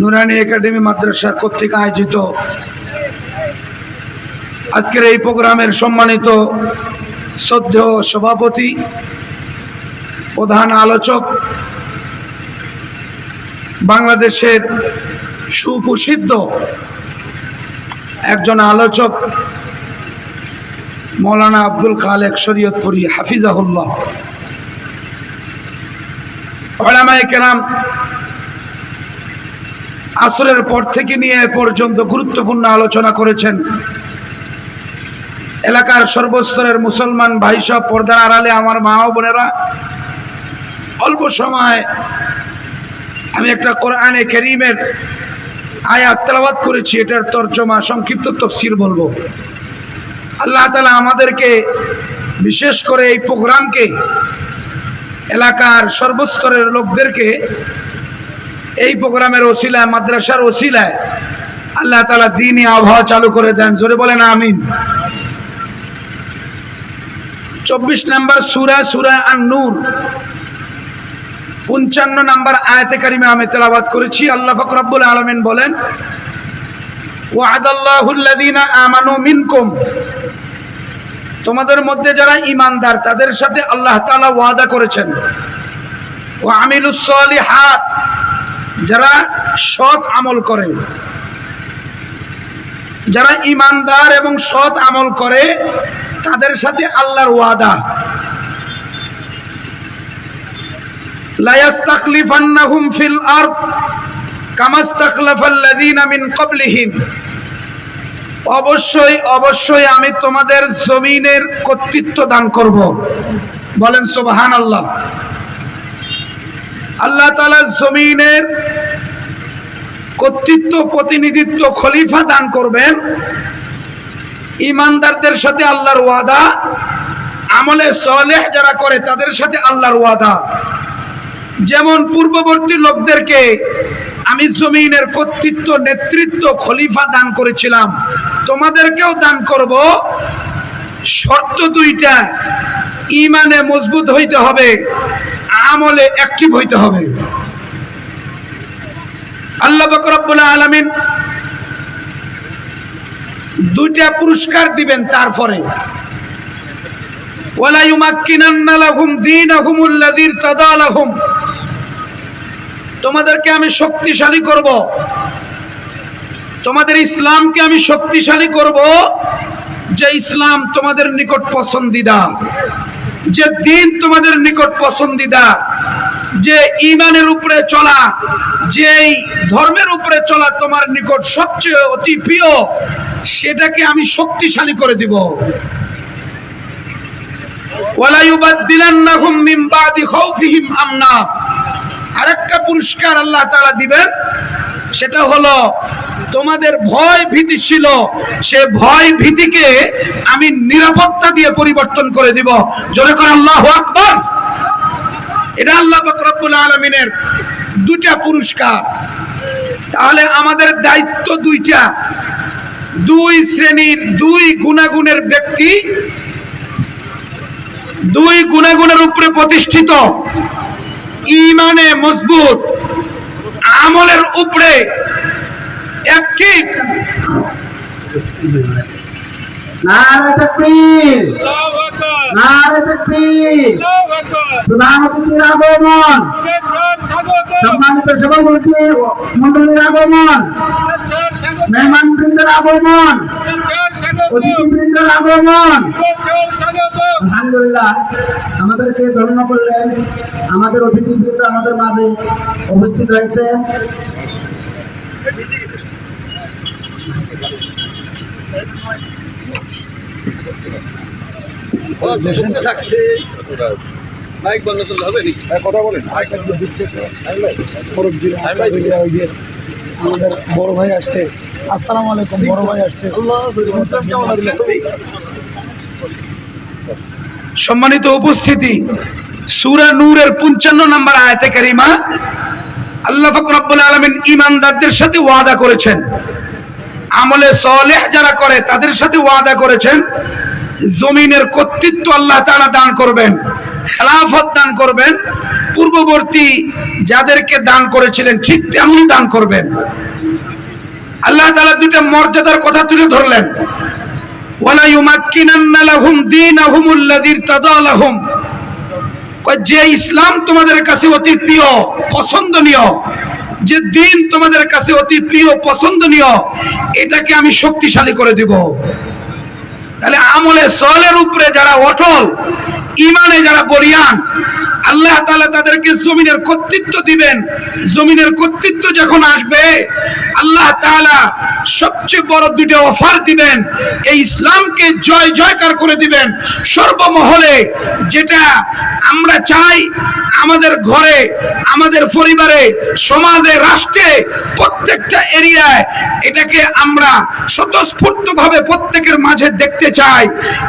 নুরানি academy মাদ্রাসা কর্তৃক আয়োজিত। আজকের এই প্রোগ্রামের সম্মানিত শ্রদ্ধেয় সভাপতি, প্রধান আলোচক, বাংলাদেশের সুপ্রসিদ্ধ একজন আলোচক, মৌলানা আব্দুল খালেক শরীয়তপুরি হাফিজাহুল্লাহ। কেরাম আসরের পর থেকে নিয়ে পর্যন্ত গুরুত্বপূর্ণ আলোচনা করেছেন। এলাকার সর্বস্তরের মুসলমান ভাই সব পর্দার আড়ালে আমার মা ও বোনেরা, অল্প সময় আমি একটা কোরআনে করিমের আয়াত তেলাওয়াত করেছি, এটার তর্জমা, সংক্ষিপ্ত তফসির বলব। আল্লাহ তালা আমাদেরকে বিশেষ করে এই প্রোগ্রামকে এলাকার সর্বস্তরের লোকদেরকে এই প্রোগ্রামের ওসিলায়, মাদ্রাসার ওসিলায় আল্লাহ তালা দিনই আবহাওয়া চালু করে দেন। জোরে বলেন, আমিন। চব্বিশ নাম্বার সুরা সুরা আর নূর পঞ্চান্ন নাম্বার আয়াতে কারিমে আমি তেলাবাদ করেছি। আল্লাহ ফকরাবুল আলমিন বলেন আমানু মিনকুম। তোমাদের মধ্যে যারা ইমানদার তাদের সাথে আল্লাহ তাআলা ওয়াদা করেছেন। ও আমিলুস সালিহাত। যারা সৎ আমল করে, যারা ইমানদার এবং সৎ আমল করে, তাদের সাথে আল্লাহর ওয়াদা। অবশ্যই অবশ্যই আমি তোমাদের জমিনের কর্তৃত্ব দান করব। বলেন সুবহান আল্লাহ তাআলা জমিনের কর্তৃত্ব, প্রতিনিধিত্ব খলিফা দান করবেন। ইমানদারদের সাথে আল্লাহর ওয়াদা, আমলে সলেহ যারা করে তাদের সাথে আল্লাহর ওয়াদা। যেমন পূর্ববর্তী লোকদেরকে আমি জমিনের কর্তৃত্ব, নেতৃত্ব, খলিফা দান করেছিলাম, তোমাদেরকেও দান করব। শর্ত দুইটা ইমানে মজবুত হইতে হবে। আমলে অ্যাক্টিভ হইতে হবে। আল্লাহ বকরবুল আলমিন দুইটা পুরস্কার দিবেন তারপরে। তোমাদেরকে আমি শক্তিশালী করব। তোমাদের ইসলামকে আমি শক্তিশালী করব যে ইসলাম তোমাদের নিকট পছন্দিদা। যে দিন তোমাদের নিকট পছন্দিদা, যে ইমানের উপরে চলা, যেই ধর্মের উপরে চলা তোমার নিকট সবচেয়ে অতি প্রিয়, সেটাকে আমি শক্তিশালী করে দিব। মিন আমনা। আরেকটা পুরস্কার আল্লাহ তারা দিবেন, সেটা হলো তোমাদের ভয় ভীতি ছিল, সে ভয় ভীতিকে আমি নিরাপত্তা দিয়ে পরিবর্তন করে দিব। জোরে করে আল্লাহ আকবার। এটা আল্লাহ পাক রব্বুল আলামিনের দুটা পুরস্কার। তাহলে আমাদের দায়িত্ব দুইটা। দুই শ্রেণির দুই গুণাগুণের ব্যক্তি দুই গুণাগুণের উপরে প্রতিষ্ঠিত। ইমানে মজবুত। আমলের উপরে সম্মানিত সভাপতি মন্ডলীর আগমন। মেহমান আগমন। অতিথি আগমন। আলহামদুলিল্লাহ, আমাদেরকে ধন্য করলেন। আমাদের অতিথি অতিথিবৃন্দ আমাদের মাঝে উপস্থিত হয়েছে। বড় ভাই আসছে আলাইকুম বড় ভাই আসছে সম্মানিত উপস্থিতি, সূরা নূরের 55 নম্বর আয়াতে কারিমা আল্লাহ পাক রব্বুল আলামিন ঈমানদারদের সাথে ওয়াদা করেছেন। আমলে সালেহ যারা করে, তাদের সাথে ওয়াদা করেছেন, জমিনের কর্তৃত্ব আল্লাহ তাআলা দান করবেন, খেলাফত দান করবেন, পূর্ববর্তী যাদেরকে দান করেছিলেন, ঠিক তেমনি দান করবেন। আল্লাহ তাআলা দুইটা মর্যাদার কথা তুলে ধরলেন। যে ইসলাম তোমাদের কাছে অতি প্রিয়, পছন্দনীয় যে দিন তোমাদের কাছে অতি প্রিয়, পছন্দনীয়, এটাকে আমি শক্তিশালী করে দিব। তাহলে আমলে সলের উপরে যারা অটল ইমানে যারা বলিয়ান আল্লাহ তালা তাদেরকে জমিনের কর্তৃত্ব দিবেন। জমিনের কর্তৃত্ব যখন আসবে, আল্লাহ তাআলা সবচেয়ে বড় দুটো অফার দিবেন। এই ইসলামকে জয় জয়কার করে দিবেন। সর্বমহলে যেটা আমরা চাই আমাদের ঘরে, আমাদের পরিবারে, সমাজে, রাষ্ট্রে প্রত্যেকটা এরিয়ায়, এটাকে আমরা স্বতঃস্ফূর্ত ভাবে প্রত্যেকের মাঝে দেখতে চাই।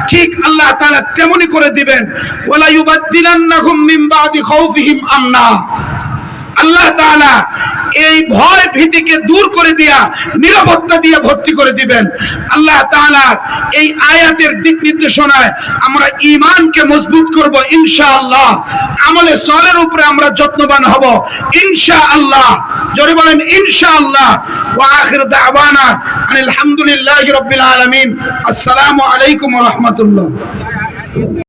ঠিক আল্লাহ তারা তেমনি করে দিবেন। ওয়ালা ইউবাদদিলান্নাহুম মিন বাদি খাউফিহিম আমনা আল্লাহ তাআলা এই ভয় ভীতিকে দূর করে দিয়া, নিরাপত্তা দিয়ে ভর্তি করে দিবেন। আল্লাহ তাআলা এই আয়াতের দিক নির্দেশনায় আমরা ঈমানকে মজবুত করব, ইনশাআল্লাহ। আমলে সলের উপরে আমরা যত্নবান হব, ইনশাআল্লাহ। জোরে বলেন, ইনশাআল্লাহ। ওয়া আখির দাওয়ানা আলহামদুলিল্লাহি রাব্বিল আলামিন। আসসালামু আলাইকুম রাহমাতুল্লাহ।